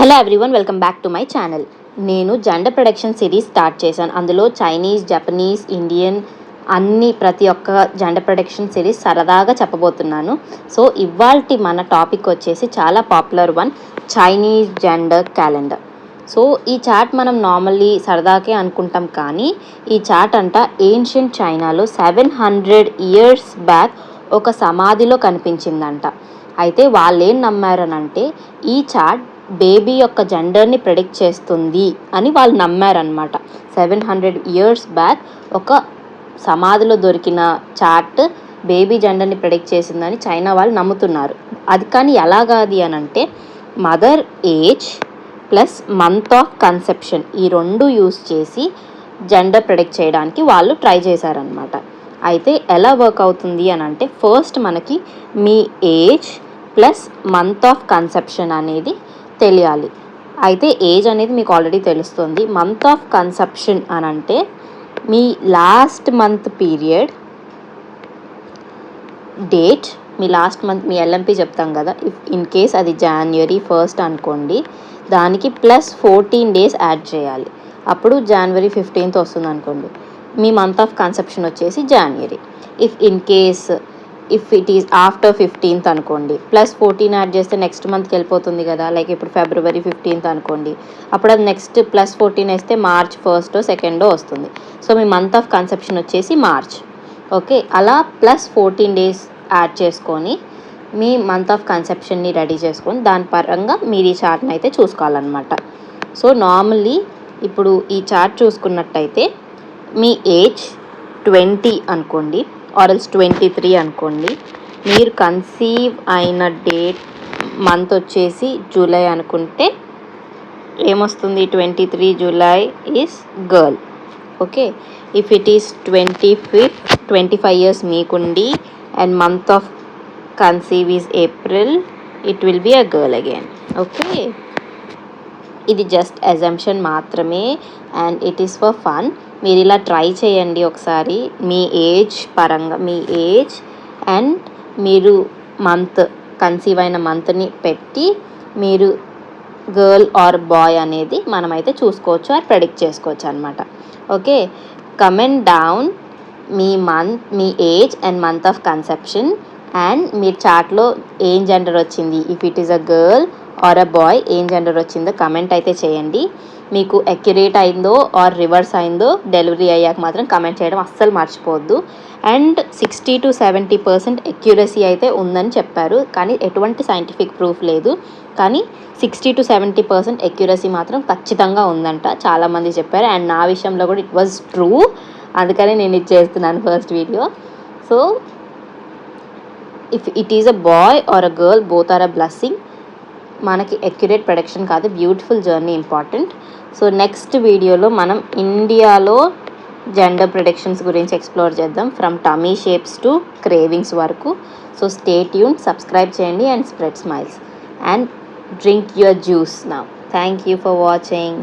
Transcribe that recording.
Hello everyone welcome back to my channel నేను gender production series start చేశాను. అందులో Chinese Japanese Indian అన్ని ప్రతి ఒక్క జెండర్ ప్రొడక్షన్ సిరీస్ సరదాగా చెప్పబోతున్నాను. సో ఇవాల్టి మన టాపిక్ వచ్చేసి చాలా popular one Chinese gender calendar. So ఈ చాట్ మనం నార్మల్లీ సరదాకే అనుకుంటాం కానీ ఈ చాట్ అంట ఏన్షియంట్ చైనాలో సెవెన్ హండ్రెడ్ ఇయర్స్ బ్యాక్ ఒక సమాధిలో కనిపించిందంట. అయితే వాళ్ళు ఏం నమ్మారనంటే ఈ చాట్ బేబీ యొక్క జెండర్ని ప్రెడిక్ట్ చేస్తుంది అని వాళ్ళు నమ్మారనమాట సెవెన్ హండ్రెడ్ ఇయర్స్ బ్యాక్ ఒక సమాధిలో దొరికిన చార్ట్ బేబీ జెండర్ని ప్రెడిక్ట్ చేసిందని చైనా వాళ్ళు నమ్ముతున్నారు. అది కానీ ఎలాగాది అని అంటే mother age plus month of conception ఈ రెండు యూస్ చేసి జెండర్ ప్రెడిక్ట్ చేయడానికి వాళ్ళు ట్రై చేశారనమాట అయితే ఎలా వర్క్ అవుతుంది అని అంటే ఫస్ట్ మనకి మీ age plus month of conception అనేది తెలియాలి. అయితే ఏజ్ అనేది మీకు ఆల్రెడీ తెలుస్తుంది. మంత్ ఆఫ్ కన్సెప్షన్ అని అంటే మీ లాస్ట్ మంత్ పీరియడ్ డేట్ మీ లాస్ట్ మంత్ మీ ఎల్ఎంపీ చెప్తాం కదా ఇఫ్ ఇన్ కేస్ అది జాన్వరి ఫస్ట్ అనుకోండి దానికి ప్లస్ ఫోర్టీన్ డేస్ యాడ్ చేయాలి. అప్పుడు జనవరి ఫిఫ్టీన్త్ వస్తుంది అనుకోండి. మీ మంత్ ఆఫ్ కన్సెప్షన్ వచ్చేసి January if in case if it is after fifteenth అనుకోండి. ప్లస్ ఫోర్టీన్ యాడ్ చేస్తే నెక్స్ట్ మంత్కి వెళ్ళిపోతుంది కదా. లైక్ ఇప్పుడు ఫిబ్రవరి ఫిఫ్టీన్త్ అనుకోండి. అప్పుడు అది నెక్స్ట్ ప్లస్ ఫోర్టీన్ వేస్తే మార్చ్ ఫస్ట్ సెకండో వస్తుంది. సో మీ మంత్ ఆఫ్ కన్సెప్షన్ వచ్చేసి మార్చ్ ఓకే అలా ప్లస్ ఫోర్టీన్ డేస్ యాడ్ చేసుకొని మీ మంత్ ఆఫ్ కన్సెప్షన్ని రెడీ చేసుకొని దాని పరంగా మీరు ఈ చార్ట్ని అయితే చూసుకోవాలన్నమాట. సో నార్మల్లీ ఇప్పుడు ఈ చార్ట్ చూసుకున్నట్టయితే మీ ఏజ్ ట్వంటీ అనుకోండి. ఆర్ఎల్స్ ట్వంటీ త్రీ అనుకోండి. మీరు కన్సీవ్ అయిన డేట్ మంత్ వచ్చేసి జూలై అనుకుంటే ఏమొస్తుంది? Twenty three July is girl okay if it is twenty fifth twenty five years మీకుండి and month of conceive is April it will be a girl again okay ఇది just assumption మాత్రమే and it is for fun మీరు ఇలా try చేయండి ఒకసారి. మీ age పరంగా మీ age and మీరు మంత్ కన్సీవ్ అయిన మంత్ని పెట్టి మీరు గర్ల్ ఆర్ బాయ్ అనేది మనమైతే చూసుకోవచ్చు ఆర్ ప్రెడిక్ట్ చేసుకోవచ్చు అనమాట ఓకే? కమెంట్ డౌన్ మీ month me age and month of conception and మీరు చాట్లో ఏం జెండర్ వచ్చింది if it is a girl or a boy ఏం జెండర్ వచ్చిందో కమెంట్ అయితే చేయండి. మీకు అక్యురేట్ అయిందో ఆర్ రివర్స్ అయిందో డెలివరీ అయ్యాక మాత్రం కమెంట్ చేయడం అస్సలు మర్చిపోవద్దు. And sixty to seventy percent accuracy అయితే ఉందని చెప్పారు. కానీ ఎటువంటి సైంటిఫిక్ ప్రూఫ్ లేదు. కానీ sixty to seventy percent accuracy మాత్రం ఖచ్చితంగా ఉందంట. చాలామంది చెప్పారు. అండ్ నా విషయంలో కూడా ఇట్ వాజ్ ట్రూ అందుకనే నేను ఇది చేస్తున్నాను first video so if it is a boy or a girl both are a blessing మనకి అక్యురేట్ ప్రొడక్షన్ కాదు. Beautiful journey important so next వీడియోలో మనం ఇండియాలో జెండర్ ప్రొడక్షన్స్ గురించి ఎక్స్ప్లోర్ చేద్దాం. From tummy shapes to cravings వరకు. సో స్టే ట్యూన్ సబ్స్క్రైబ్ చేయండి and spread smiles and drink your juice నా థ్యాంక్ యూ ఫర్ వాచింగ్